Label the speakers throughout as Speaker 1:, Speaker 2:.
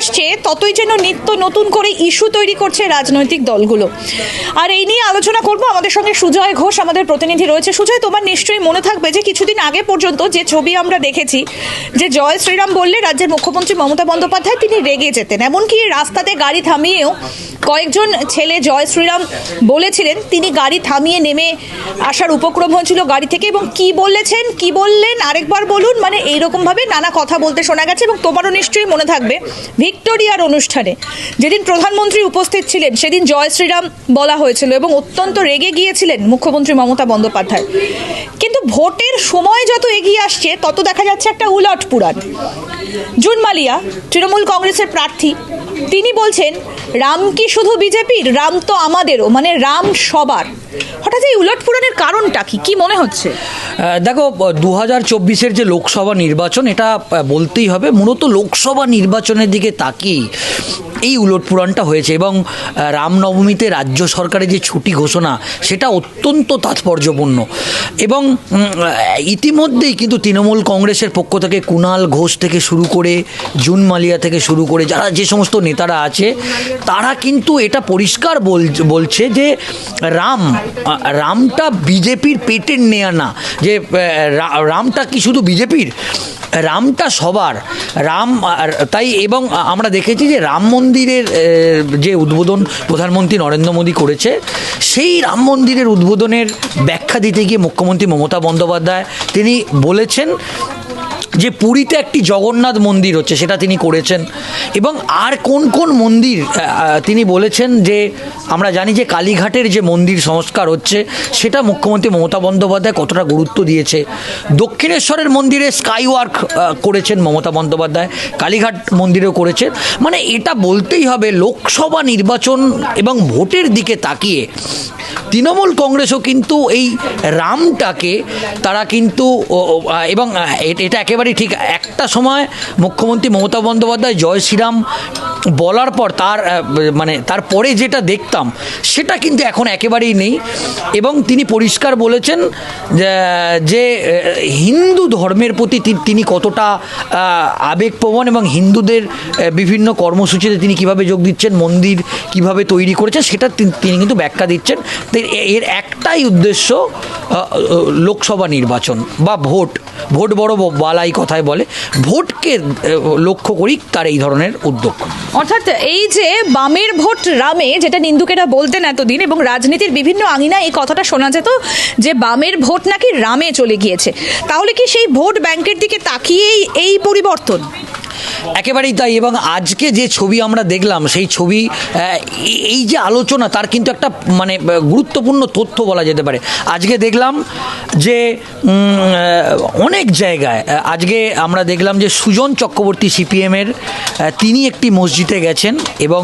Speaker 1: আসছে ততই যেন নিত্য নতুন করে ইস্যু তৈরি করছে রাজনৈতিক দলগুলো। আর এই নিয়ে আলোচনা করব আমাদের সঙ্গে সুজয় ঘোষ, আমাদের প্রতিনিধি রয়েছে। সুজয়, তোমার নিশ্চয়ই মনে থাকবে যে কিছুদিন আগে পর্যন্ত যে ছবি আমরা দেখেছি, যে জয় শ্রীরাম বললে রাজ্যের মুখ্যমন্ত্রী মমতা বন্দ্যোপাধ্যায় তিনি রেগে যেতেন। এমনকি রাস্তাতে গাড়ি থামিয়েও কয়েকজন ছেলে জয় শ্রীরাম বলেছিলেন, তিনি গাড়ি থামিয়ে নেমে আসার উপক্রম হয়েছিল গাড়ি থেকে এবং কি বলেছেন, কি বললেন, আরেকবার বলুন। মানে এইরকম ভাবে নানা কথা বলতে শোনা গেছে এবং তোমারও নিশ্চয়ই মনে থাকবে। ভিক্টোরিয়ার অনুষ্ঠানে। যেদিন প্রধানমন্ত্রী উপস্থিত ছিলেন, সেদিন জয় শ্রীরাম বলা হয়েছিল এবং অত্যন্ত রেগে গিয়েছিলেন মুখ্যমন্ত্রী মমতা বন্দ্যোপাধ্যায়। কিন্তু ভোটের সময় যত এগিয়ে আসছে, তত দেখা যাচ্ছে একটা উলট পুরাণ। জুন মালিয়া, তৃণমূল কংগ্রেসের প্রার্থী। তিনি বলছেন, রাম কি শুধু বিজেপির, রাম তো আমাদেরও মানে রাম সবার। হঠাৎ এই উলট পুরাণের কারণটা কি? কি মনে হচ্ছে?
Speaker 2: দেখো দু হাজার চব্বিশের যে লোকসভা নির্বাচন, এটা বলতেই হবে, মূলত লোকসভা নির্বাচনের দিকে তাকিয়ে এই উলট পুরাণটা হয়েছে এবং রামনবমীতে রাজ্য সরকারের যে ছুটি ঘোষণা, সেটা অত্যন্ত তাৎপর্যপূর্ণ। এবং ইতিমধ্যেই কিন্তু তৃণমূল কংগ্রেসের পক্ষ থেকে কুণাল ঘোষ থেকে শুরু করে জুন মালিয়া থেকে শুরু করে যারা যে সমস্ত নেতারা আছে, তারা কিন্তু এটা পরিষ্কার বল- বলছে যে রাম রামটা বিজেপির পেটের নেয়া না। যে রামটা কি শুধু বিজেপির? রামটা সবার। রাম তাই এবং আমরা দেখেছি যে রাম মন্দিরের যে উদ্বোধন প্রধানমন্ত্রী নরেন্দ্র মোদী করেছে, সেই রাম মন্দিরের উদ্বোধনের ব্যাখ্যা দিতে গিয়ে মুখ্যমন্ত্রী মমতা বন্দ্যোপাধ্যায় তিনি বলেছেন যে পুরীতে একটি জগন্নাথ মন্দির হচ্ছে সেটা তিনি করেছেন। এবং আর কোন কোন মন্দির তিনি বলেছেন যে আমরা জানি যে কালীঘাটের যে মন্দির সংস্কার হচ্ছে সেটা মুখ্যমন্ত্রী মমতা বন্দ্যোপাধ্যায় কতটা গুরুত্ব দিয়েছে। দক্ষিণেশ্বরের মন্দিরে স্কাই ওয়ার্ক করেছেন মমতা বন্দ্যোপাধ্যায় কালীঘাট মন্দিরেও করেছেন। মানে এটা বলতেই হবে লোকসভা নির্বাচন এবং ভোটের দিকে তাকিয়ে তৃণমূল কংগ্রেসও কিন্তু এই রামটাকে তারা কিন্তু এবং আহ, এ- একেবারেই ঠিক একটা সময় মুখ্যমন্ত্রী মমতা বন্দ্যোপাধ্যায় জয় শ্রীরাম বলার পর তার মানে তারপরে যেটা দেখতাম, সেটা কিন্তু এখন একেবারেই নেই। এবং তিনি পরিষ্কার বলেছেন যে- হিন্দু ধর্মের প্রতি তিনি কতটা আবেগপ্রবণ এবং হিন্দুদের বিভিন্ন কর্মসূচিতে তিনি কীভাবে যোগ দিচ্ছেন, মন্দির কীভাবে তৈরি করেছেন, সেটা তিনি কিন্তু ব্যাখ্যা দিচ্ছেন। এর একটাই উদ্দেশ্য লোকসভা নির্বাচন বা ভোট। ভোট বড় বালাই কথায় বলে। ভোটকে লক্ষ্য করি তার এই ধরনের উদ্যোগ।
Speaker 1: অর্থাৎ এই যে বামের ভোট রামে, যেটা নিন্দুকেরা বলতেন এতদিন এবং রাজনীতির বিভিন্ন আঙিনায় এই কথাটা শোনা যেত যে বামের ভোট নাকি রামে চলে গিয়েছে। তাহলে কি সেই ভোট ব্যাংকের দিকে তাকিয়েই এই পরিবর্তন?
Speaker 2: একেবারেই তাই এবং আজকে যে ছবি আমরা দেখলাম, সেই ছবি এই যে আলোচনা, তার কিন্তু একটা মানে গুরুত্বপূর্ণ তথ্য বলা যেতে পারে। আজকে দেখলাম যে অনেক জায়গায় আজকে আমরা দেখলাম যে সুজন চক্রবর্তী সিপিএমের তিনি একটি মসজিদে গেছেন এবং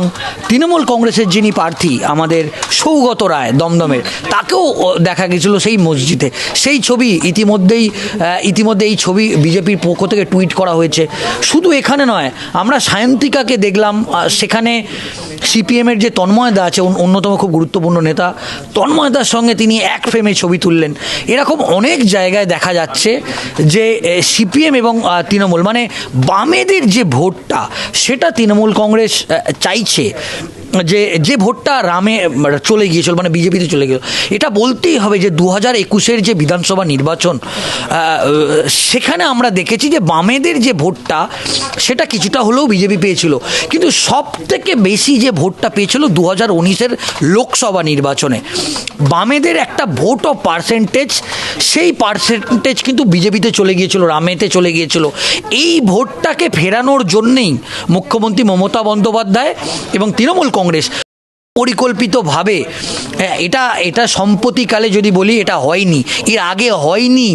Speaker 2: তৃণমূল কংগ্রেসের যিনি প্রার্থী, আমাদের সৌগত রায় দমদমের, তাকেও দেখা গেছিল সেই মসজিদে। সেই ছবি ইতিমধ্যেই ইতিমধ্যে এই ছবি বিজেপির পক্ষ থেকে টুইট করা হয়েছে। শুধু এখানে নয়, আমরা সায়ন্তিকাকে দেখলাম সেখানে সিপিএমের যে তন্ময়দা আছে অন্যতম খুব গুরুত্বপূর্ণ নেতা তন্ময়দার সঙ্গে তিনি এক ফ্রেমে ছবি তুললেন। এরকম অনেক জায়গায় দেখা যাচ্ছে যে সিপিএম এবং তৃণমূল মানে বামেদের যে ভোটটা, সেটা তৃণমূল কংগ্রেস আহ, চাইছে যে যে ভোটটা রামে চলে গিয়েছিল মানে বিজেপিতে চলে গেল এটা বলতেই হবে যে দু হাজার একুশের যে বিধানসভা নির্বাচন সেখানে আমরা দেখেছি যে বামেদের যে ভোটটা সেটা কিছুটা হলেও বিজেপি পেয়েছিল। কিন্তু সব থেকে বেশি যে ভোটটা পেয়েছিল দু হাজার উনিশের লোকসভা নির্বাচনে। বামেদের একটা ভোট অফ পার্সেন্টেজ সেই পার্সেন্টেজ কিন্তু বিজেপিতে চলে গিয়েছিল রামেতে চলে গিয়েছিল। এই ভোটটাকে ফেরানোর জন্যেই মুখ্যমন্ত্রী মমতা বন্দ্যোপাধ্যায় এবং তৃণমূল কংগ্রেস। পরিকল্পিতভাবে হ্যাঁ, এটা এটা সম্প্রতিকালে যদি বলি এটা হয়নি। এর আগে হয়নি।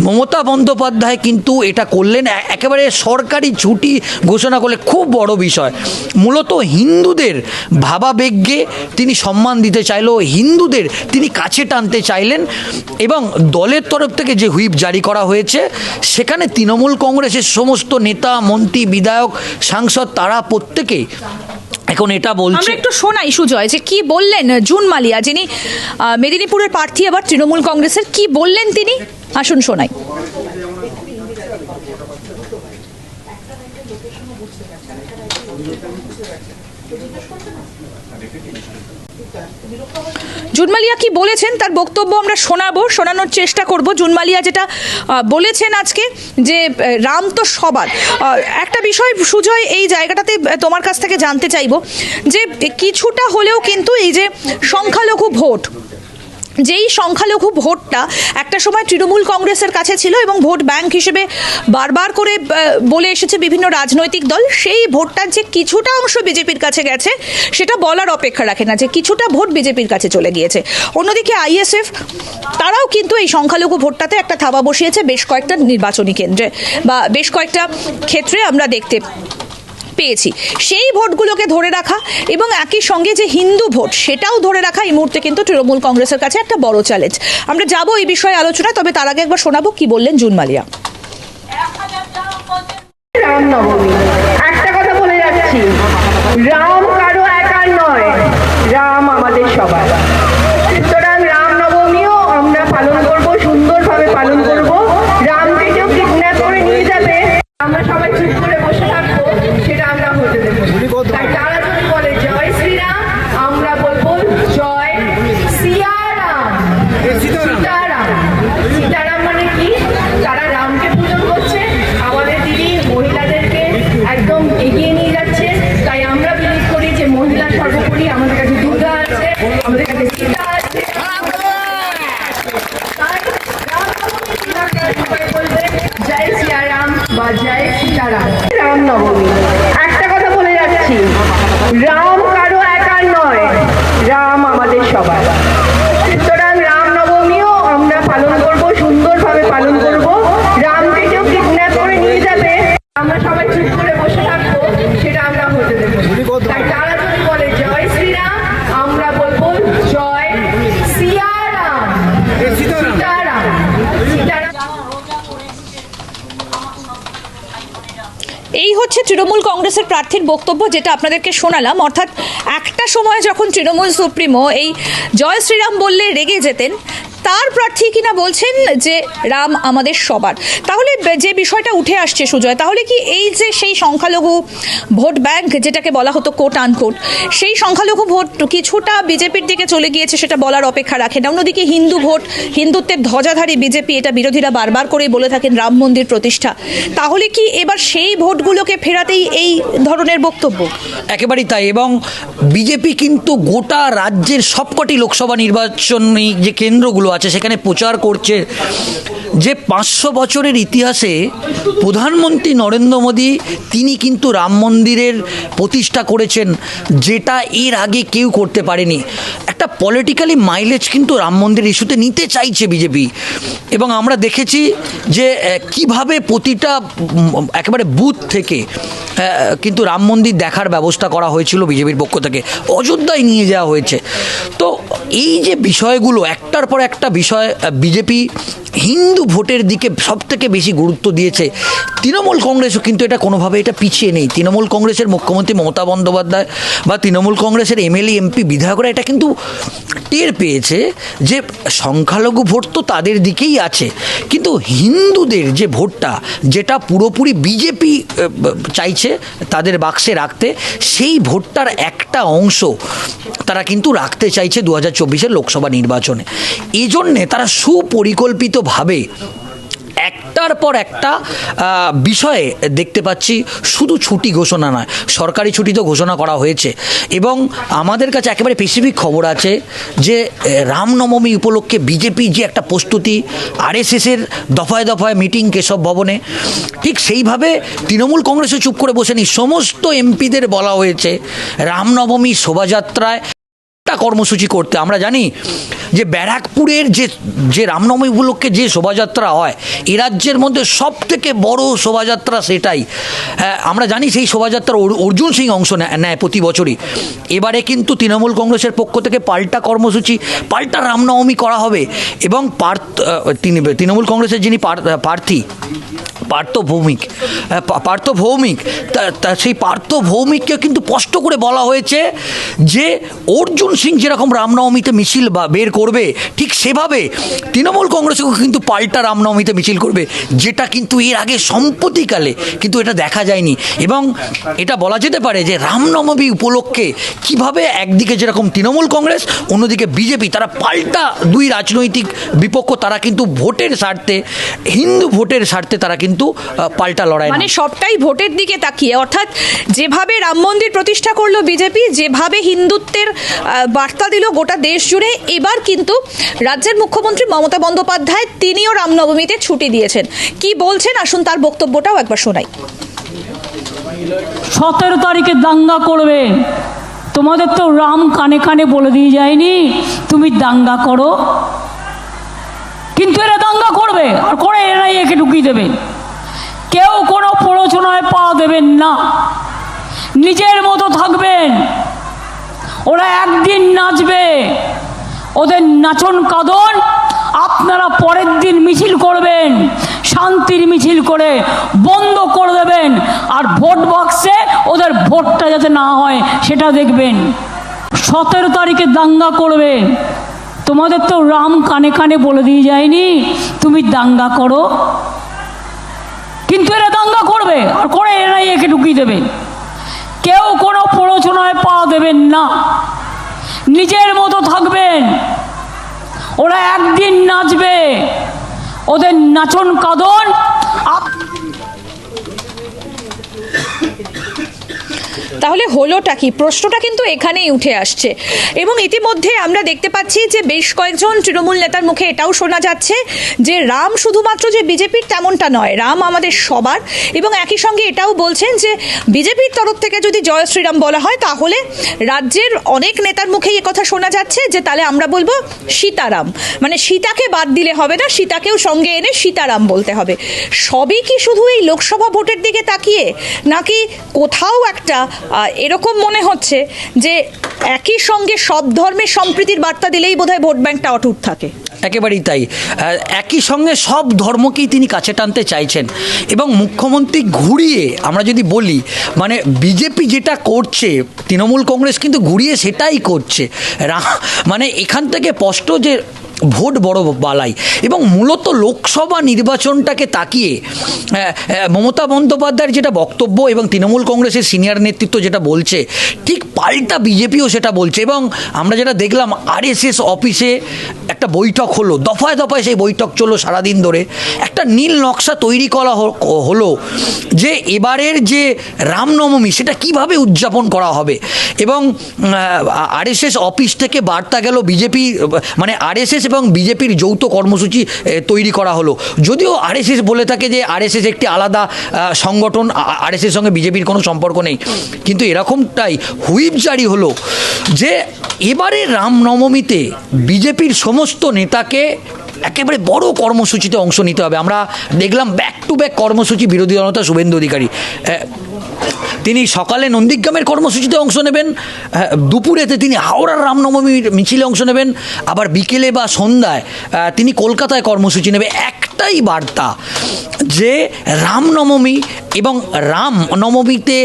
Speaker 2: মমতা বন্দ্যোপাধ্যায় কিন্তু এটা করলেন। একেবারে সরকারি ছুটি ঘোষণা করলে খুব বড় বিষয়। মূলত হিন্দুদের ভাবাবেগকে তিনি সম্মান দিতে চাইলো হিন্দুদের তিনি কাছে টানতে চাইলেন এবং দলের তরফ থেকে যে হুইপ জারি করা হয়েছে সেখানে তৃণমূল কংগ্রেসের সমস্ত নেতা মন্ত্রী বিধায়ক সাংসদ তারা প্রত্যেকেই এখন এটা বলছি।
Speaker 1: আমরা একটু শোনাই, সুজয়, যে কি বললেন জুন মালিয়া, যিনি মেদিনীপুরের প্রার্থী আবার তৃণমূল কংগ্রেসের, কি বললেন তিনি? আসুন শোনাই। জুনমালিয়া কি বলেছেন? তার বক্তব্য আমরা শোনাবো, শোনানোর চেষ্টা করব। জুনমালিয়া যেটা বলেছেন আজকে যে রাম তো সবার। একটা বিষয় সুজয়, এই জায়গাটাতে তোমার কাছ থেকে জানতে চাইব যে, কিছুটা হলেও কিন্তু এই যে সংখ্যালঘু ভোট যেই সংখ্যালঘু ভোটটা একটা সময় তৃণমূল কংগ্রেসের কাছে ছিল এবং ভোট ব্যাংক হিসেবে বারবার করে বলে এসেছে বিভিন্ন রাজনৈতিক দল, সেই ভোটটার যে কিছুটা অংশ বিজেপির কাছে গেছে সেটা বলার অপেক্ষা রাখে না, যে কিছুটা ভোট বিজেপির কাছে চলে গিয়েছে। অন্যদিকে আইএসএফ, তারাও কিন্তু এই সংখ্যালঘু ভোটটাতে একটা থাবা বসিয়েছে বেশ কয়েকটা নির্বাচনী কেন্দ্রে বা বেশ কয়েকটা ক্ষেত্রে আমরা দেখতে পেয়েছি। সেই ভোটগুলোকে ধরে রাখা এবং একই সঙ্গে যে হিন্দু ভোট, সেটাও ধরে রাখা এই মুহূর্তে কিন্তু তৃণমূল কংগ্রেসের কাছে একটা বড় চ্যালেঞ্জ আমরা যাব এই বিষয়ে আলোচনায়, তবে তার আগে একবার শোনাবো কি বললেন জুন মালিয়া
Speaker 3: রামনবমী। একটা কথা বলে যাচ্ছি। রাম কারও একার নয় রাম আমাদের সবার সুতরাং রামনবমীও আমরা পালন করব সুন্দরভাবে পালন করব রামকে কেউ কিডন্যাপ করে নিয়ে যাবে আমরা সবাই চুপ করে বসে থাকব সেটা আমরা হতে দেবো না। তাই তারা যদি বলে জয় শ্রীরাম আমরা বলব জয় সিয়ারাম সীতারাম সীতারাম মানে কি তারা রামকে পূজন করছে আমাদের দিদি মহিলাদেরকে একদম এগিয়ে নিয়ে যাচ্ছে তাই আমরা বিলিভ করি যে মহিলা সর্বোপরি আমাদের কাছে দুর্গা আছে আমাদের কাছে সীতা আছে তাই রামনবমী আপনারা সবাই বলবেন, জয় সিয়ারাম বা জয় সীতারাম রামনবমী একটা কথা বলে যাচ্ছি রাম কারও একার নয় রাম আমাদের সবার সুতরাং রামনবমীও আমরা পালন করব সুন্দরভাবে পালন করব রামকে কেউ কিডন্যাপ করে নিয়ে যাবে আমরা সবাই চুপ করে বসে থাকব সেটা আমরা হতে দেবো না। তাই তারা যদি বলে জয় শ্রীরাম আমরা বলব জয় সিয়ারাম সীতারাম সীতারাম
Speaker 1: এই হচ্ছে তৃণমূল কংগ্রেসের প্রার্থীর বক্তব্য যেটা আপনাদেরকে শোনালাম, অর্থাৎ একটা সময় যখন তৃণমূল সুপ্রিমো এই জয় শ্রীরাম বললে রেগে যেতেন তার প্রার্থী কিনা বলছেন যে রাম আমাদের সবার। তাহলে যে বিষয়টা উঠে আসছে সুজয়, তাহলে কি এই যে সেই সংখ্যালঘু ভোট ব্যাংক, যেটাকে বলা হতো কোট আনকোট সেই সংখ্যালঘু ভোট কিছুটা বিজেপির দিকে চলে গিয়েছে সেটা বলার অপেক্ষা রাখে না। অন্যদিকে হিন্দু ভোট, হিন্দুত্বের ধ্বজাধারী বিজেপি, এটা বিরোধীরা বারবার করেই বলে থাকেন রাম মন্দির প্রতিষ্ঠা। তাহলে কি এবার সেই ভোটগুলোকে ফেরাতেই এই ধরনের বক্তব্য?
Speaker 2: একেবারেই তাই, এবং বিজেপি কিন্তু গোটা রাজ্যের সবকটি লোকসভা নির্বাচনী যে কেন্দ্রগুলো আছে, সেখানে প্রচার করছে। যে পাঁচশো বছরের ইতিহাসে প্রধানমন্ত্রী নরেন্দ্র মোদী, তিনি কিন্তু রাম মন্দিরের প্রতিষ্ঠা করেছেন, যেটা এর আগে কেউ করতে পারেনি। একটা পলিটিক্যালি মাইলেজ কিন্তু রাম মন্দির ইস্যুতে নিতে চাইছে বিজেপি। এবং আমরা দেখেছি যে কীভাবে প্রতিটা একেবারে বুথ থেকে কিন্তু রাম মন্দির দেখার ব্যবস্থা করা হয়েছিল বিজেপির পক্ষ থেকে। অযোধ্যায় নিয়ে যাওয়া হয়েছে। তো এই যে বিষয়গুলো, একটার পর একটা বিষয় বিজেপি হিন্দু ভোটের দিকে সব থেকে বেশি গুরুত্ব দিয়েছে। তৃণমূল কংগ্রেসও কিন্তু এটা কোনোভাবে এটা পিছিয়ে নেই। তৃণমূল কংগ্রেসের মুখ্যমন্ত্রী মমতা বন্দ্যোপাধ্যায় বা তৃণমূল কংগ্রেসের এমএলএ, এমপি, বিধায়করা এটা কিন্তু টের পেয়েছে যে সংখ্যালঘু ভোট তো তাদের দিকেই আছে। কিন্তু হিন্দুদের যে ভোটটা, যেটা পুরোপুরি বিজেপি চাইছে তাদের বাক্সে রাখতে, সেই ভোটটার একটা অংশ তারা কিন্তু রাখতে চাইছে দু হাজার চব্বিশের লোকসভা নির্বাচনে। এজন্যে জন্যে তারা সুপরিকল্পিতভাবে একটার পর একটা বিষয়ে দেখতে পাচ্ছি শুধু ছুটি ঘোষণা নয়, সরকারি ছুটি তো ঘোষণা করা হয়েছে। এবং আমাদের কাছে একেবারে স্পেসিফিক খবর আছে যে রামনবমী উপলক্ষে বিজেপি যে একটা প্রস্তুতি আরএসএসের দফায় দফায় মিটিং কেশব ভবনে, ঠিক সেইভাবে তৃণমূল কংগ্রেসও চুপ করে বসে বসেনি সমস্ত এমপিদের বলা হয়েছে, রামনবমী শোভাযাত্রায় একটা কর্মসূচি করতে। আমরা জানি যে ব্যারাকপুরের যে যে রামনবমী উপলক্ষে যে শোভাযাত্রা হয়, এ রাজ্যের মধ্যে সব থেকে বড় শোভাযাত্রা সেটাই। আমরা জানি সেই শোভাযাত্রা অর্জুন সিং অংশ নেয় প্রতি বছরই। এবারে কিন্তু তৃণমূল কংগ্রেসের পক্ষ থেকে পাল্টা কর্মসূচি, পাল্টা রামনবমী করা হবে এবং পার্থ তিনি, তৃণমূল কংগ্রেসের যিনি পার- প্রার্থী পার্থ ভৌমিক পার্থ ভৌমিক সেই পার্থ ভৌমিককে কিন্তু স্পষ্ট করে বলা হয়েছে যে অর্জুন সিং যেরকম রামনবমীতে মিছিল বা বের করবে করবে ঠিক সেভাবে তৃণমূল কংগ্রেসও কিন্তু পাল্টা রামনবমীতে মিছিল করবে যেটা কিন্তু এর আগে সম্প্রতিকালে কিন্তু এটা দেখা যায়নি। এবং এটা বলা যেতে পারে যে রামনবমী উপলক্ষে কীভাবে একদিকে যেরকম তৃণমূল কংগ্রেস অন্যদিকে বিজেপি তারা পাল্টা দুই রাজনৈতিক বিপক্ষ তারা কিন্তু ভোটের স্বার্থে হিন্দু ভোটের স্বার্থে তারা কিন্তু পাল্টা লড়াই
Speaker 1: মানে সবটাই ভোটের দিকে তাকিয়ে অর্থাৎ যেভাবে রাম মন্দির প্রতিষ্ঠা করল বিজেপি যেভাবে হিন্দুত্বের বার্তা দিল গোটা দেশ জুড়ে এবার কিন্তু রাজ্যের মুখ্যমন্ত্রী মমতা বন্দ্যোপাধ্যায় তিনিও রামনবমীতে ছুটি দিয়েছেন। কি বলছেন? আসুন তার বক্তব্যটাও একবার শোনাই।
Speaker 4: সতেরো তারিখে দাঙ্গা করবে। তোমাদের তো রাম কানে কানে বলে দিয়ে যায়নি। তুমি দাঙ্গা করো। কিন্তু এরা দাঙ্গা করবে। আর করে এরাই একে ঢুকিয়ে দেবে। কেউ কোনো প্ররোচনায় পা দেবেন না। নিজের মতো থাকবেন। ওরা একদিন নাচবে। ওদের নাচন কাদন, আপনারা পরের দিন মিছিল করবেন, শান্তির মিছিল করে বন্ধ করে দেবেন, আর ভোট বাক্সে ওদের ভোটটা যাতে না হয়, সেটা দেখবেন। সতেরো তারিখে দাঙ্গা করবে। তোমাদের তো রাম কানে কানে বলে দিয়ে যায়নি, তুমি দাঙ্গা করো। কিন্তু এরা দাঙ্গা করবে, আর করে এরাই একে ঢুকিয়ে দেবে। কেউ কোনো প্ররোচনায় পা দেবেন না। নিজের মতো থাকবেন। ওরা একদিন নাচবে। ওদের নাচন কাদন
Speaker 1: তাহলে হলোটা কি? প্রশ্নটা কিন্তু এখানেই উঠে আসছে। এবং ইতিমধ্যে আমরা দেখতে পাচ্ছি যে বেশ কয়েকজন তৃণমূল নেতার মুখে এটাও শোনা যাচ্ছে যে রাম শুধুমাত্র যে বিজেপির তেমনটা নয়, রাম আমাদের সবার। এবং একই সঙ্গে এটাও বলছেন যে বিজেপির তরফ থেকে যদি জয় শ্রীরাম বলা হয়, তাহলে রাজ্যের অনেক নেতার মুখেই কথা শোনা যাচ্ছে যে তাহলে আমরা বলব সীতারাম। মানে সীতাকে বাদ দিলে হবে না, সীতাকেও সঙ্গে এনে সীতারাম বলতে হবে। সবই কি শুধু এই লোকসভা ভোটের দিকে তাকিয়ে, নাকি কোথাও একটা এরকম মনে হচ্ছে যে একই সঙ্গে সব ধর্মের সম্প্রীতির বার্তা দিলেই বোধহয় ভোট ব্যাংকটা অটুট থাকে।
Speaker 2: একেবারেই তাই। একই সঙ্গে সব ধর্মকেই তিনি কাছে টানতে চাইছেন। এবং মুখ্যমন্ত্রী ঘুরিয়ে আমরা যদি বলি মানে বিজেপি যেটা করছে, তৃণমূল কংগ্রেস কিন্তু ঘুরিয়ে সেটাই করছে। রা- মানে এখান থেকে স্পষ্ট যে ভোট বড় বালাই। এবং মূলত লোকসভা নির্বাচনটাকে তাকিয়ে মমতা বন্দ্যোপাধ্যায়ের যেটা বক্তব্য এবং তৃণমূল কংগ্রেসের সিনিয়র নেতৃত্ব যেটা বলছে, ঠিক পাল্টা বিজেপিও সেটা বলছে এবং আমরা যেটা দেখলাম আরএসএস অফিসে একটা বৈঠক হলো, দফায় দফায় সেই বৈঠক চলল সারাদিন ধরে। একটা নীল নকশা তৈরি করা হলো যে এবারের যে রামনবমী সেটা কীভাবে উদযাপন করা হবে? এবং আরএসএস অফিস থেকে বার্তা গেল বিজেপি মানে আরএসএস এবং বিজেপির যৌথ কর্মসূচি তৈরি করা হলো। যদিও আরএসএস বলে থাকে যে আরএসএস একটি আলাদা সংগঠন আরএসএস সঙ্গে বিজেপির কোনো সম্পর্ক নেই। কিন্তু এরকমটাই হুইপ জারি হলো, যে এবারে রামনবমীতে বিজেপির সমস্ত নেতাকে একেবারে বড় কর্মসূচিতে অংশ নিতে হবে। আমরা দেখলাম ব্যাক টু ব্যাক কর্মসূচি বিরোধী জনতা শুভেন্দু অধিকারী। তিনি সকালে নন্দীগ্রামের কর্মসূচিতে অংশ নেবেন হ্যাঁ, দুপুরেতে তিনি হাওড়ার রামনবমীর মিছিলে অংশ নেবেন আবার বিকেলে বা সন্ধ্যায় তিনি কলকাতায় কর্মসূচি নেবে। একটাই বার্তা যে রামনবমী এবং রাম নবমীতে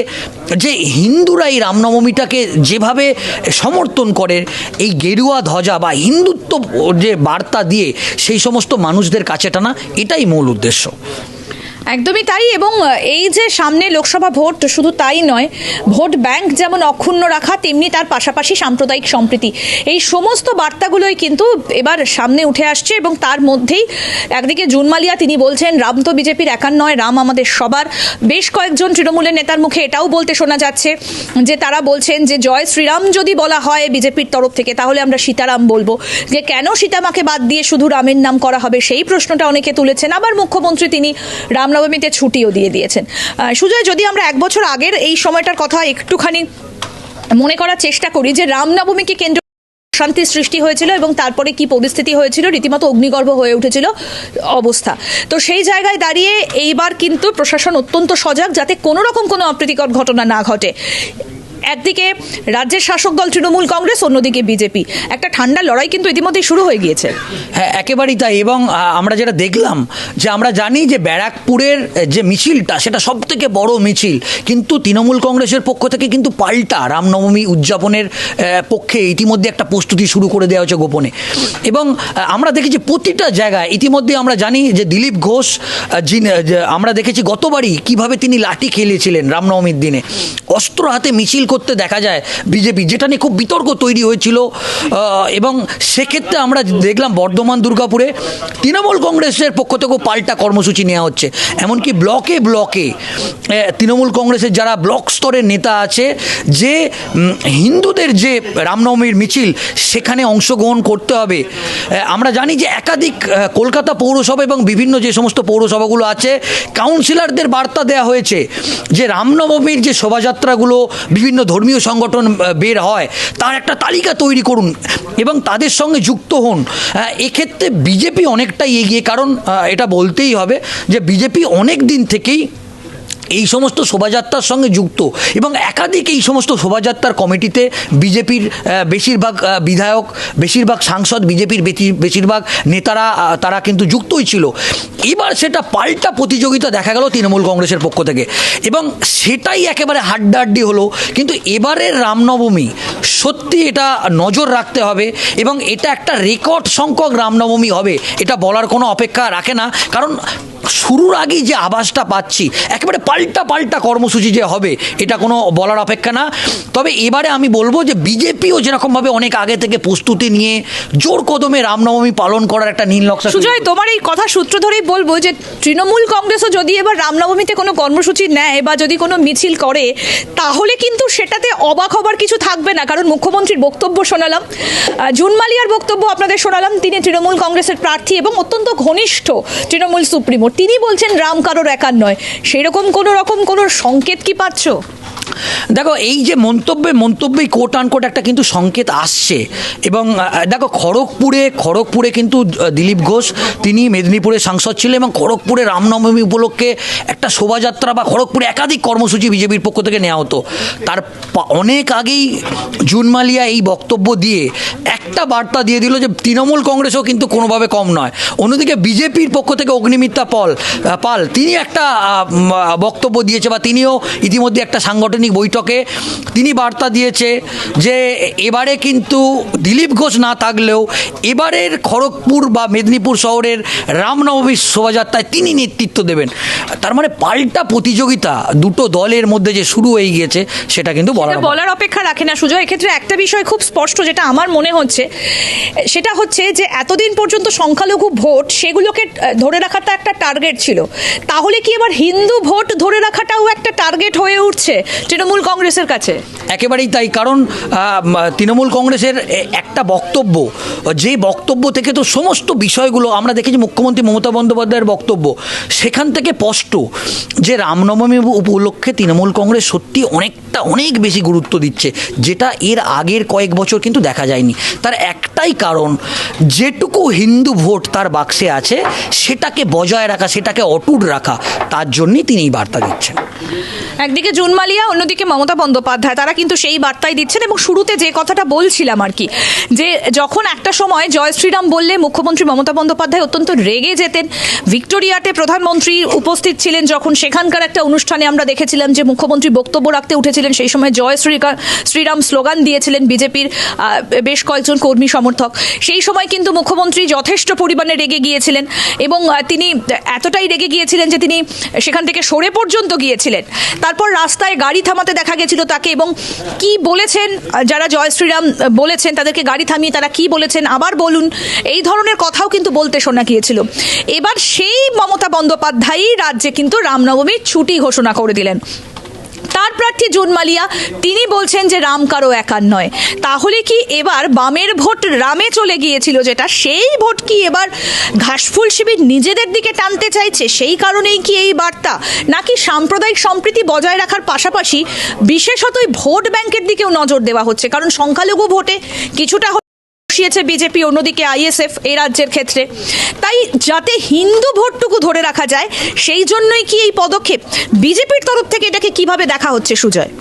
Speaker 2: যে হিন্দুরা এই রামনবমীটাকে যেভাবে সমর্থন করে এই গেরুয়া ধ্বজা বা হিন্দুত্ব যে বার্তা দিয়ে সেই সমস্ত মানুষদের কাছে টানা এটাই মূল উদ্দেশ্য।
Speaker 1: একদমই তাই এবং এই যে সামনে লোকসভা ভোট, শুধু তাই নয়, ভোট ব্যাংক যেমন অক্ষুণ্ণ রাখা, তেমনি তার পাশাপাশি সাম্প্রদায়িক সম্প্রীতি। এই সমস্ত বার্তাগুলোই কিন্তু এবার সামনে উঠে আসছে এবং তার মধ্যেই একদিকে জুনমালিয়া তিনি বলছেন, রাম তো বিজেপির একার নয়, রাম আমাদের সবার। বেশ কয়েকজন তৃণমূলের নেতার মুখে এটাও বলতে শোনা যাচ্ছে যে তারা বলছেন যে, জয় শ্রীরাম যদি বলা হয় বিজেপির তরফ থেকে, তাহলে আমরা সীতারাম বলব। যে কেন সীতামাকে বাদ দিয়ে শুধু রামের নাম করা হবে, সেই প্রশ্নটা অনেকে তুলেছেন। আবার মুখ্যমন্ত্রী তিনি রামনবমীতে ছুটিও দিয়ে দিয়েছেন। সুজয়, যদি আমরা এক বছর আগের এই সময়টার কথা একটুখানি মনে করার চেষ্টা করি যে রামনবমীকে কেন্দ্র শান্তির সৃষ্টি হয়েছিল এবং তারপরে কি পরিস্থিতি হয়েছিল, রীতিমতো অগ্নিগর্ভ হয়ে উঠেছিল অবস্থা। তো সেই জায়গায় দাঁড়িয়ে এইবার কিন্তু প্রশাসন অত্যন্ত সজাগ যাতে কোনো রকম কোনো অপ্রীতিকর ঘটনা না ঘটে। একদিকে রাজ্যের শাসক দল তৃণমূল কংগ্রেস, অন্যদিকে বিজেপি। একটা ঠান্ডা লড়াই কিন্তু ইতিমধ্যেই শুরু হয়ে গিয়েছে।
Speaker 2: হ্যাঁ একেবারেই তাই এবং আমরা যেটা দেখলাম যে আমরা জানি যে ব্যারাকপুরের যে মিছিলটা, সেটা সব থেকে বড় মিছিল। কিন্তু তৃণমূল কংগ্রেসের পক্ষ থেকে কিন্তু পাল্টা রামনবমী উদযাপনের পক্ষে ইতিমধ্যে একটা প্রস্তুতি শুরু করে দেওয়া হয়েছে গোপনে। এবং আমরা দেখেছি প্রতিটা জায়গায়, ইতিমধ্যে আমরা জানি যে দিলীপ ঘোষ যিনি আমরা দেখেছি গতবারই কীভাবে তিনি লাঠি খেলেছিলেন রামনবমীর দিনে। অস্ত্র হাতে মিছিল করতে দেখা যায় বিজেপি, যেটা নিয়ে খুব বিতর্ক তৈরি হয়েছিল এবং সেক্ষেত্রে আমরা দেখলাম বর্ধমান, দুর্গাপুরে তৃণমূল কংগ্রেসের পক্ষ থেকেও পাল্টা কর্মসূচি নেওয়া হচ্ছে। এমনকি ব্লকে ব্লকে তৃণমূল কংগ্রেসের যারা ব্লক স্তরের নেতা আছে, যে হিন্দুদের যে রামনবমীর মিছিল, সেখানে অংশগ্রহণ করতে হবে। আমরা জানি যে একাধিক কলকাতা পৌরসভা এবং বিভিন্ন যে সমস্ত পৌরসভাগুলো আছে, কাউন্সিলরদের বার্তা দেওয়া হয়েছে যে রামনবমীর যে শোভাযাত্রাগুলো, বিভিন্ন ধর্মীয় সংগঠন বের হয়, তার একটা তালিকা তৈরি করুন এবং তাদের সঙ্গে যুক্ত হন। এক্ষেত্রে বিজেপি অনেকটাই এগিয়ে, কারণ এটা বলতেই হবে যে বিজেপি অনেক দিন থেকেই এই সমস্ত শোভাযাত্রার সঙ্গে যুক্ত এবং একাধিক এই সমস্ত শোভাযাত্রার কমিটিতে বিজেপির বেশিরভাগ বিধায়ক, বেশিরভাগ সাংসদ, বিজেপির বেশিরভাগ নেতারা তারা কিন্তু যুক্তই ছিল। এবার সেটা পাল্টা প্রতিযোগিতা দেখা গেল তৃণমূল কংগ্রেসের পক্ষ থেকে। এবং সেটাই একেবারে হাড্ডাহাড্ডি হলো। কিন্তু এবারের রামনবমী, সত্যি এটা নজর রাখতে হবে এবং এটা একটা রেকর্ড সংখ্যক রামনবমী হবে, এটা বলার কোনো অপেক্ষা রাখে না। কারণ শুরুর আগেই যে আভাসটা পাচ্ছি একেবারে পাল্টা পাল্টা কর্মসূচি যে হবে এটা কোনো বলার অপেক্ষা না। তবে এবারে আমি বলব যে বিজেপিও যেরকমভাবে অনেক আগে থেকে প্রস্তুতি নিয়ে জোর কদমে রামনবমী পালন করার একটা নীল নকশা
Speaker 1: সুজয় তোমার এই কথা সূত্র ধরেই বলব যে তৃণমূল কংগ্রেসও যদি এবার রামনবমীতে কোনো কর্মসূচি নেয় বা যদি কোনো মিছিল করে তাহলে কিন্তু সেটাতে অবাক হবার কিছু থাকবে না। কারণ মুখ্যমন্ত্রীর বক্তব্য শোনালাম আহ, জুন মালিয়ার বক্তব্য আপনাদের শোনালাম। তিনি তৃণমূল কংগ্রেসের প্রার্থী এবং অত্যন্ত ঘনিষ্ঠ তৃণমূল সুপ্রিমো তিনি বলছেন রাম কারোর একার নয়। সেই রকম কোনো রকম কোনো সংকেত কি পাচ্ছ?
Speaker 2: দেখো, এই যে মন্তব্যে, মন্তব্যেই কোট আনকোট একটা কিন্তু সংকেত আসছে। এবং দেখো, খড়গপুরে খড়গপুরে কিন্তু দিলীপ ঘোষ, তিনি মেদিনীপুরের সাংসদ ছিলেন এবং খড়গপুরে রামনবমী উপলক্ষে একটা শোভাযাত্রা বা খড়গপুরে একাধিক কর্মসূচি বিজেপির পক্ষ থেকে নেওয়া হতো। তার অনেক আগেই জুন মালিয়া এই বক্তব্য দিয়ে একটা বার্তা দিয়ে দিল যে তৃণমূল কংগ্রেসও কিন্তু কোনোভাবে কম নয়। অন্যদিকে বিজেপির পক্ষ থেকে অগ্নিমিত্রা পল পাল তিনি একটা বক্তব্য দিয়েছে বা তিনিও ইতিমধ্যে একটা সাংগঠনিক বৈঠকে তিনি বার্তা দিয়েছে যে এবারে কিন্তু দিলীপ ঘোষ না থাকলেও এবারের খড়গপুর বা মেদিনীপুর শহরের রামনবমীর শোভাযাত্রায় তিনি নেতৃত্ব দেবেন। তার মানে পাল্টা প্রতিযোগিতা দুটো দলের মধ্যে যে শুরু হয়ে গিয়েছে সেটা কিন্তু বলার
Speaker 1: বলার অপেক্ষা রাখে না সুজয়। এক্ষেত্রে একটা বিষয় খুব স্পষ্ট যেটা আমার মনে হচ্ছে সেটা হচ্ছে যে এতদিন পর্যন্ত সংখ্যালঘু ভোট সেগুলোকে ধরে রাখাটা একটা টার্গেট ছিল। তাহলে কি এবার হিন্দু ভোট ধরে রাখাটাও একটা টার্গেট হয়ে উঠছে তৃণমূল কংগ্রেসের কাছে?
Speaker 2: একেবারেই তাই, কারণ তৃণমূল কংগ্রেসের একটা বক্তব্য, যে বক্তব্য থেকে তো সমস্ত বিষয়গুলো আমরা দেখেছি, মুখ্যমন্ত্রী মমতা বন্দ্যোপাধ্যায়ের বক্তব্য, সেখান থেকে স্পষ্ট যে রামনবমী উপলক্ষে তৃণমূল কংগ্রেস সত্যি অনেকটা, অনেক বেশি গুরুত্ব দিচ্ছে, যেটা এর আগের কয়েক বছর কিন্তু দেখা যায়নি। তার একটাই কারণ, যেটুকু হিন্দু ভোট তার বাক্সে আছে, সেটাকে বজায় রাখা সেটাকে অটুট রাখা, তার জন্যই তিনি এই বার্তা দিচ্ছেন।
Speaker 1: একদিকে জুন মালিয়া অন্যদিকে মমতা বন্দ্যোপাধ্যায়, তারা কিন্তু সেই বার্তাই দিচ্ছেন এবং শুরুতে যে কথাটা বলছিলাম আর কি, যে যখন একটা সময় জয় শ্রীরাম বললে মুখ্যমন্ত্রী মমতা বন্দ্যোপাধ্যায় অত্যন্ত রেগে যেতেন। ভিক্টোরিয়াতে প্রধানমন্ত্রী উপস্থিত ছিলেন যখন সেখানকার একটা অনুষ্ঠানে আমরা দেখেছিলাম যে মুখ্যমন্ত্রী বক্তব্য রাখতে উঠেছিলেন, সেই সময় জয় শ্রী শ্রীরাম স্লোগান দিয়েছিলেন বিজেপির বেশ কয়েকজন কর্মী সমর্থক। সেই সময় কিন্তু মুখ্যমন্ত্রী যথেষ্ট পরিমাণে রেগে গিয়েছিলেন এবং তিনি এতটাই রেগে গিয়েছিলেন যে তিনি সেখান থেকে সরে পর্যন্ত গিয়েছিলেন। তারপর রাস্তায় গাড়ি থামাতে দেখা গেছিল তাকে এবং কি বলেছেন, যারা জয় শ্রীরাম বলেছেন, তাদেরকে গাড়ি থামিয়ে তারা কি বলেছেন আবার বলুন, এই ধরনের কথাও কিন্তু বলতে শোনা গিয়েছিল। এবার সেই মমতা বন্দ্যোপাধ্যায়ই রাজ্যে কিন্তু রামনবমীর ছুটি ঘোষণা করে দিলেন। তার প্রার্থী জুন মালিয়া, তিনি বলছেন যে রাম কারও একার নয়। তাহলে কি এবার বামের ভোট রামে চলে গিয়েছিল যেটা? সেই ভোট কি এবার ঘাসফুল শিবির নিজেদের দিকে টানতে চাইছে? সেই কারণেই কি এই বার্তা? নাকি সাম্প্রদায়িক সম্প্রীতি বজায় রাখার পাশাপাশি বিশেষতই ভোট ব্যাংকের দিকেও নজর দেওয়া হচ্ছে? কারণ সংখ্যালঘু ভোটে কিছুটা বসিয়েছে বিজেপি, অন্যদিকে আইএসএফ এই রাজ্যের ক্ষেত্রে। তাই যাতে হিন্দু ভোটটুকু ধরে রাখা যায়, সেই জন্যই কি এই পদক্ষেপ? বিজেপির তরফ থেকে এটাকে কীভাবে দেখা হচ্ছে, সুজয়?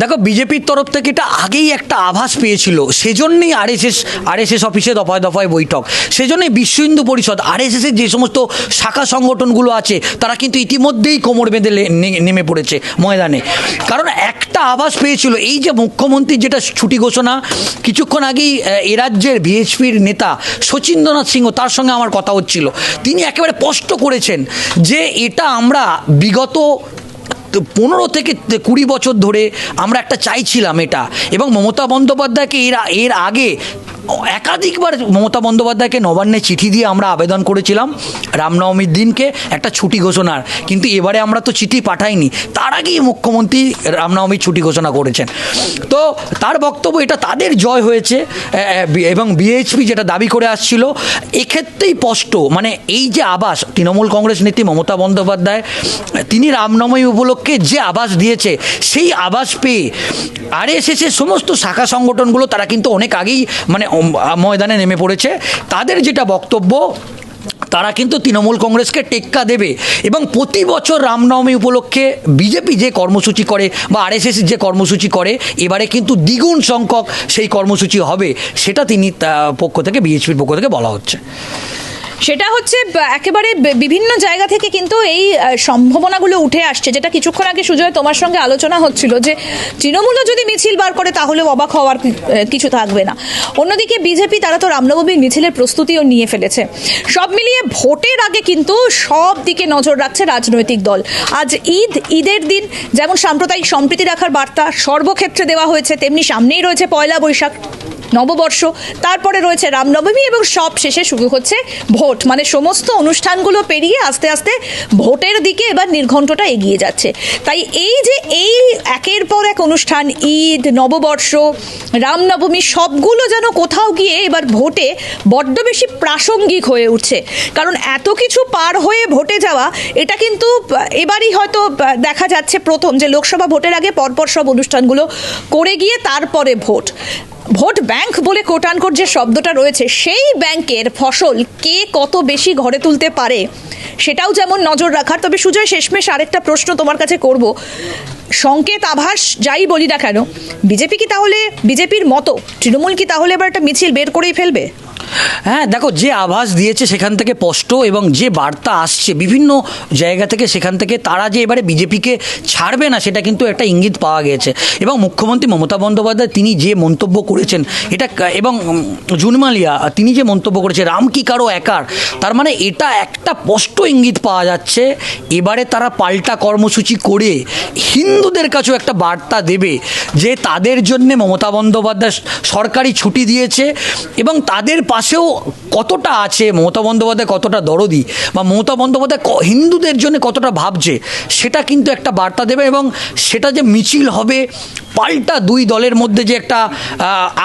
Speaker 2: দেখো, বিজেপির তরফ থেকে এটা আগেই একটা আভাস পেয়েছিল। সেজন্যই আরএসএস আরএসএস অফিসে দফায় দফায় বৈঠক। সেজন্যই বিশ্ব হিন্দু পরিষদ আরএসএসের যে সমস্ত শাখা সংগঠনগুলো আছে, তারা কিন্তু ইতিমধ্যেই কোমর বেঁধে নেমে পড়েছে ময়দানে। কারণ একটা আভাস পেয়েছিল, এই যে মুখ্যমন্ত্রীর যেটা ছুটি ঘোষণা, কিছুক্ষণ আগেই, এ রাজ্যের ভিএইচপির নেতা শচীন্দ্রনাথ সিংহ, তার সঙ্গে আমার কথা হচ্ছিল। তিনি একেবারে স্পষ্ট করেছেন যে এটা আমরা বিগত পনেরো থেকে কুড়ি বছর ধরে আমরা একটা চাইছিলাম এটা। এবং মমতা বন্দ্যোপাধ্যায়কে এর এর আগে একাধিকবার মমতা বন্দ্যোপাধ্যায়কে নবান্নে চিঠি দিয়ে আমরা আবেদন করেছিলাম রামনবমীর দিনকে, একটা ছুটি ঘোষণার। কিন্তু এবারে আমরা তো চিঠি পাঠাইনি। তার আগেই মুখ্যমন্ত্রী রামনবমীর ছুটি ঘোষণা করেছেন। তো তার বক্তব্য এটা, তাদের জয় হয়েছে এবং বিএইচপি যেটা দাবি করে আসছিল, এক্ষেত্রেই স্পষ্ট। মানে এই যে আবাস, তৃণমূল কংগ্রেস নেত্রী মমতা বন্দ্যোপাধ্যায়, তিনি রামনবমী উপলক্ষে যে আবাস দিয়েছে, সেই আবাস পেয়ে আরএসএস এর সমস্ত শাখা সংগঠনগুলো, তারা কিন্তু অনেক আগেই মানে ময়দানে নেমে পড়েছে। তাদের যেটা বক্তব্য, তারা কিন্তু তৃণমূল কংগ্রেসকে টেক্কা দেবে এবং প্রতি বছর রামনবমী উপলক্ষে বিজেপি যে কর্মসূচি করে বা আরএসএস যে কর্মসূচি করে, এবারে কিন্তু দ্বিগুণ সংখ্যক সেই কর্মসূচি হবে, সেটা তিনি পক্ষ থেকে বিএসপির পক্ষ থেকে বলা হচ্ছে।
Speaker 1: সেটা হচ্ছে একেবারে বিভিন্ন জায়গা থেকে কিন্তু এই সম্ভাবনাগুলো উঠে আসছে। যেটা কিছুক্ষণ আগে সুজয় তোমার সঙ্গে আলোচনা হচ্ছিল যে তৃণমূলও যদি মিছিল বার করে তাহলে অবাক হওয়ার কিছু থাকবে না। অন্যদিকে বিজেপি, তারা তো রামনবমীর মিছিলের প্রস্তুতিও নিয়ে ফেলেছে। সব মিলিয়ে ভোটের আগে কিন্তু সব দিকে নজর রাখছে রাজনৈতিক দল। আজ ঈদ, ঈদের দিন যেমন সাম্প্রদায়িক সম্প্রীতি রাখার বার্তা সর্বক্ষেত্রে দেওয়া হয়েছে, তেমনি সামনেই রয়েছে পয়লা বৈশাখ। নববর্ষ। তারপরে রয়েছে রামনবমী এবং সব শেষে শুরু হচ্ছে ভোট। মানে সমস্ত অনুষ্ঠানগুলো পেরিয়ে আস্তে আস্তে ভোটের দিকে এবার নির্ঘণ্টটা এগিয়ে যাচ্ছে। তাই এই যে এই একের পর এক অনুষ্ঠান, ঈদ, নববর্ষ, রামনবমী, সবগুলো যেন কোথাও গিয়ে এবার ভোটে বড্ড বেশি প্রাসঙ্গিক হয়ে উঠছে। কারণ এত কিছু পার হয়ে ভোটে যাওয়া, এটা কিন্তু এবারই হয়তো দেখা যাচ্ছে প্রথম যে লোকসভা ভোটের আগে পরপর সব অনুষ্ঠানগুলো করে গিয়ে তারপরে ভোট। ভোট ব্যাংক বলে কোটানকোট যে শব্দটা রয়েছে, সেই ব্যাংকের ফসল কে কত বেশি ঘরে তুলতে পারে? সেটাও যেমন নজর রাখার, তবে সুজয়, শেষমেশ আরেকটা প্রশ্ন তোমার কাছে করব। সংকেত আভাস যাই বলি না কেন, বিজেপি কি তাহলে, বিজেপির মতো, তৃণমূল কি তাহলে এবার একটা মিছিল বের করেই ফেলবে?
Speaker 2: হ্যাঁ দেখো, যে আভাস দিয়েছে সেখান থেকে স্পষ্ট এবং যে বার্তা আসছে বিভিন্ন জায়গা থেকে সেখান থেকে, তারা যে এবারে বিজেপিকে ছাড়বে না, সেটা কিন্তু একটা ইঙ্গিত পাওয়া গেছে এবং মুখ্যমন্ত্রী মমতা বন্দ্যোপাধ্যায়, তিনি যে মন্তব্য করেছেন, এটা এবং জুনমালিয়া তিনি যে মন্তব্য করেছে, রাম কি কারও একার? তার মানে এটা একটা স্পষ্ট ইঙ্গিত পাওয়া যাচ্ছে, এবারে তারা পাল্টা কর্মসূচি করে হিন্দুদের কাছেও একটা বার্তা দেবে যে তাদের জন্যে মমতা বন্দ্যোপাধ্যায় সরকারি ছুটি দিয়েছে এবং তাদের পাশেও কতটা আছে, মমতা বন্দ্যোপাধ্যায় কতটা দরদি বা মমতা বন্দ্যোপাধ্যায় হিন্দুদের জন্য কতটা ভাবছে, সেটা কিন্তু একটা বার্তা দেবে এবং সেটা যে মিছিল হবে, পাল্টা দুই দলের মধ্যে যে একটা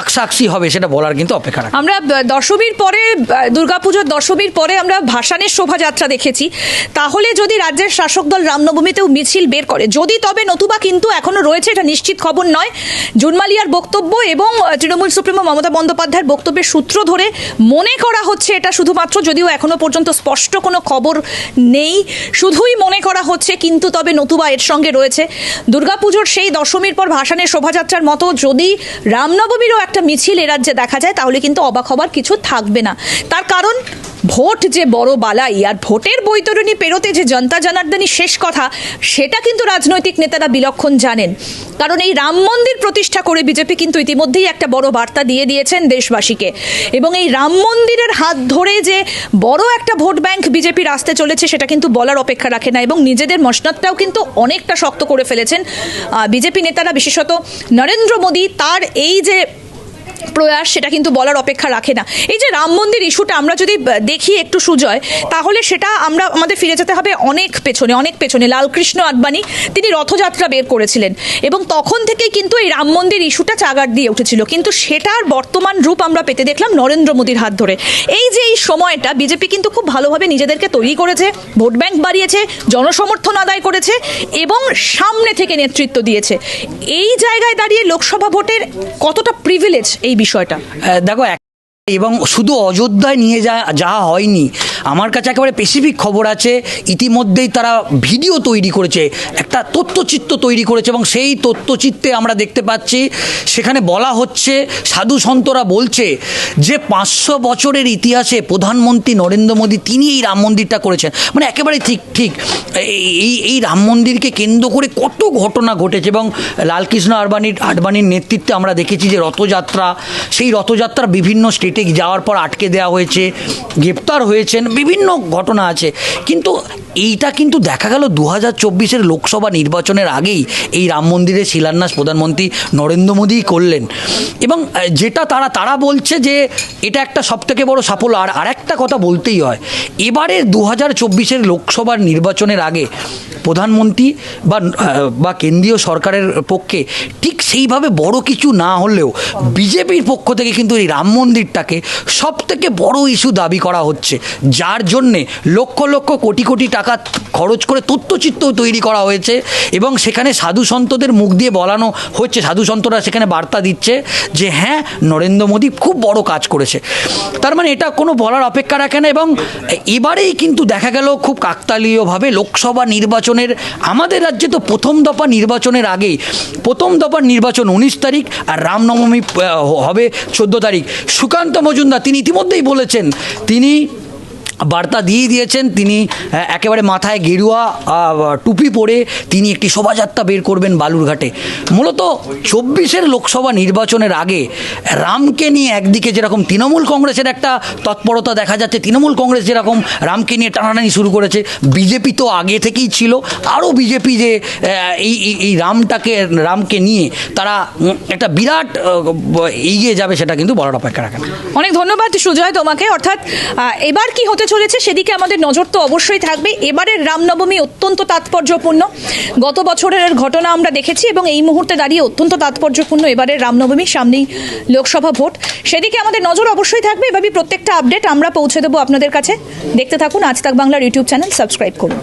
Speaker 2: আকসাকসি হবে, সেটা বলার কিন্তু অপেক্ষা
Speaker 1: আমরা দশমীর পরে দুর্গাপুজোর দশমীর পরে আমরা ভাসানের শোভাযাত্রা দেখেছি। তাহলে যদি রাজ্যের শাসক দল রামনবমীতেও মিছিল বের করে, যদি তবে নতুবা কিন্তু এখনও রয়েছে, এটা নিশ্চিত খবর নয়। জুনমালিয়ার বক্তব্য এবং তৃণমূল সুপ্রিমো মমতা বন্দ্যোপাধ্যায়ের বক্তব্যের সূত্র ধরে মনে করা হচ্ছে এটা শুধুমাত্র, যদিও এখনও পর্যন্ত স্পষ্ট কোনো খবর নেই। শুধুই মনে করা হচ্ছে, কিন্তু তবে নতুবা এর সঙ্গে রয়েছে দুর্গাপুজোর সেই দশমীর পর ভাসানের শোভাযাত্রার মতো যদি রামনবমীরও একটা মিছিল এ রাজ্যে দেখা যায়, তাহলে কিন্তু অবাক হবার কিছু থাকবে না। তার কারণ, ভোট যে বড় বালাই, আর ভোটের বৈতরণী পেরোতে যে জনতা জনার্দনী শেষ কথা, সেটা কিন্তু রাজনৈতিক নেতারা বিলক্ষণ জানেন। কারণ এই রাম মন্দির প্রতিষ্ঠা করে বিজেপি কিন্তু ইতিমধ্যেই একটা বড় বার্তা দিয়ে দিয়েছেন দেশবাসীকে। এবং এই রাম মন্দিরের হাত ধরে যে বড় একটা ভোট ব্যাংক বিজেপি আসতে চলেছে, সেটা কিন্তু বলার অপেক্ষা রাখে না এবং নিজেদের মসনদটাও কিন্তু অনেকটা শক্ত করে ফেলেছেন বিজেপি নেতারা, বিশেষত নরেন্দ্র মোদী। তার এই যে প্রয়াস সেটা কিন্তু বলার অপেক্ষা রাখে না। এই যে রাম মন্দির ইস্যুটা আমরা যদি দেখি একটু সুজয়, তাহলে সেটা আমরা, আমাদের ফিরে যেতে হবে অনেক পেছনে অনেক পেছনে। লালকৃষ্ণ আদবানি তিনি রথযাত্রা বের করেছিলেন। এবং তখন থেকেই কিন্তু এই রাম মন্দির ইস্যুটা চাগার দিয়ে উঠেছিল। কিন্তু সেটার বর্তমান রূপ আমরা পেতে দেখলাম নরেন্দ্র মোদীর হাত ধরে। এই যে এই সময়টা, বিজেপি কিন্তু খুব ভালোভাবে নিজেদেরকে তৈরি করেছে, ভোট ব্যাংক বাড়িয়েছে, জনসমর্থন আদায় করেছে এবং সামনে থেকে নেতৃত্ব দিয়েছে। এই জায়গায় দাঁড়িয়ে লোকসভা ভোটের কতটা প্রিভিলেজ এই বিষয়টা।
Speaker 2: দেখো এবং শুধু অযোধ্যায় নিয়ে যা যা হয়নি আমার কাছে একেবারে স্পেসিফিক খবর আছে, ইতিমধ্যেই তারা ভিডিও তৈরি করেছে, একটা তথ্যচিত্র তৈরি করেছে এবং সেই তথ্যচিত্রে আমরা দেখতে পাচ্ছি, সেখানে বলা হচ্ছে, সাধু সন্তরা বলছে যে পাঁচশো বছরের ইতিহাসে প্রধানমন্ত্রী নরেন্দ্র মোদী তিনি এই রাম মন্দিরটা করেছেন। মানে একেবারে ঠিক ঠিক, এই- এই রাম মন্দিরকে কেন্দ্র করে কত ঘটনা ঘটেছে এবং লালকৃষ্ণ আডবাণীর আডবাণীর নেতৃত্বে আমরা দেখেছি যে রথযাত্রা, সেই রথযাত্রা বিভিন্ন স্টেটে যাওয়ার পর আটকে দেওয়া হয়েছে, গ্রেপ্তার হয়েছেন। বিভিন্ন ঘটনা আছে। কিন্তু এইটা কিন্তু দেখা গেল দু হাজার চব্বিশের লোকসভা নির্বাচনের আগেই এই রাম মন্দিরের শিলান্যাস প্রধানমন্ত্রী নরেন্দ্র মোদীই করলেন। এবং যেটা তারা তারা বলছে যে এটা একটা সবথেকে বড় সাফল্য। আর আরেকটা কথা বলতেই হয় এবারে দু হাজার চব্বিশের লোকসভার নির্বাচনের আগে প্রধানমন্ত্রী বা বা কেন্দ্রীয় সরকারের পক্ষে ঠিক সেইভাবে বড় কিছু না হলেও বিজেপির পক্ষ থেকে কিন্তু এই রাম মন্দিরটাকে সব থেকে বড় ইস্যু দাবি করা হচ্ছে। যার জন্যে লক্ষ লক্ষ কোটি কোটি টাকা খরচ করে তথ্যচিত্র তৈরি করা হয়েছে এবং সেখানে সাধু সন্তদের মুখ দিয়ে বলানো হচ্ছে, সাধু সন্তরা সেখানে বার্তা দিচ্ছে যে হ্যাঁ নরেন্দ্র মোদী খুব বড় কাজ করেছে। তার মানে এটা কোনো বলার অপেক্ষা রাখে না এবং এবারেই কিন্তু দেখা গেল খুব কাকতালীয়ভাবে লোকসভা নির্বাচনের, আমাদের রাজ্যে তো প্রথম দফা নির্বাচনের আগেই, প্রথম দফার নির্বাচন উনিশ তারিখ আর রামনবমী হবে চোদ্দ তারিখ। সুকান্ত মজুমদার, তিনি ইতিমধ্যেই বলেছেন, তিনি বার্তা দিয়ে দিয়েছেন, তিনি একেবারে মাথায় গেরুয়া টুপি পরে তিনি একটি শোভাযাত্রা বের করবেন বালুরঘাটে। মূলত চব্বিশের লোকসভা নির্বাচনের আগে রামকে নিয়ে একদিকে যেরকম তৃণমূল কংগ্রেসের একটা তৎপরতা দেখা যাচ্ছে, তৃণমূল কংগ্রেস যেরকম রামকে নিয়ে টানাটানি শুরু করেছে, বিজেপি তো আগে থেকেই ছিল, আরও বিজেপি যে এই, এই- রামটাকে, রামকে নিয়ে তারা একটা বিরাট এগিয়ে যাবে সেটা কিন্তু বলার অপেক্ষা রাখে
Speaker 1: অনেক ধন্যবাদ সুজয় তোমাকে। অর্থাৎ এবার কি হতে হতে চলেছে, সেদিকে আমাদের নজর তো অবশ্যই থাকবে। এবারের রামনবমী অত্যন্ত তাৎপর্যপূর্ণ। গত বছরের ঘটনা আমরা দেখেছি এবং এই মুহূর্তে দাঁড়িয়ে অত্যন্ত তাৎপর্যপূর্ণ এবারের রামনবমী, সামনেই লোকসভা ভোট। সেদিকে আমাদের নজর অবশ্যই থাকবে। এভাবেই প্রত্যেকটা আপডেট আমরা পৌঁছে দেবো আপনাদের কাছে। দেখতে থাকুন আজ তাক বাংলার ইউটিউব চ্যানেল, সাবস্ক্রাইব করুন।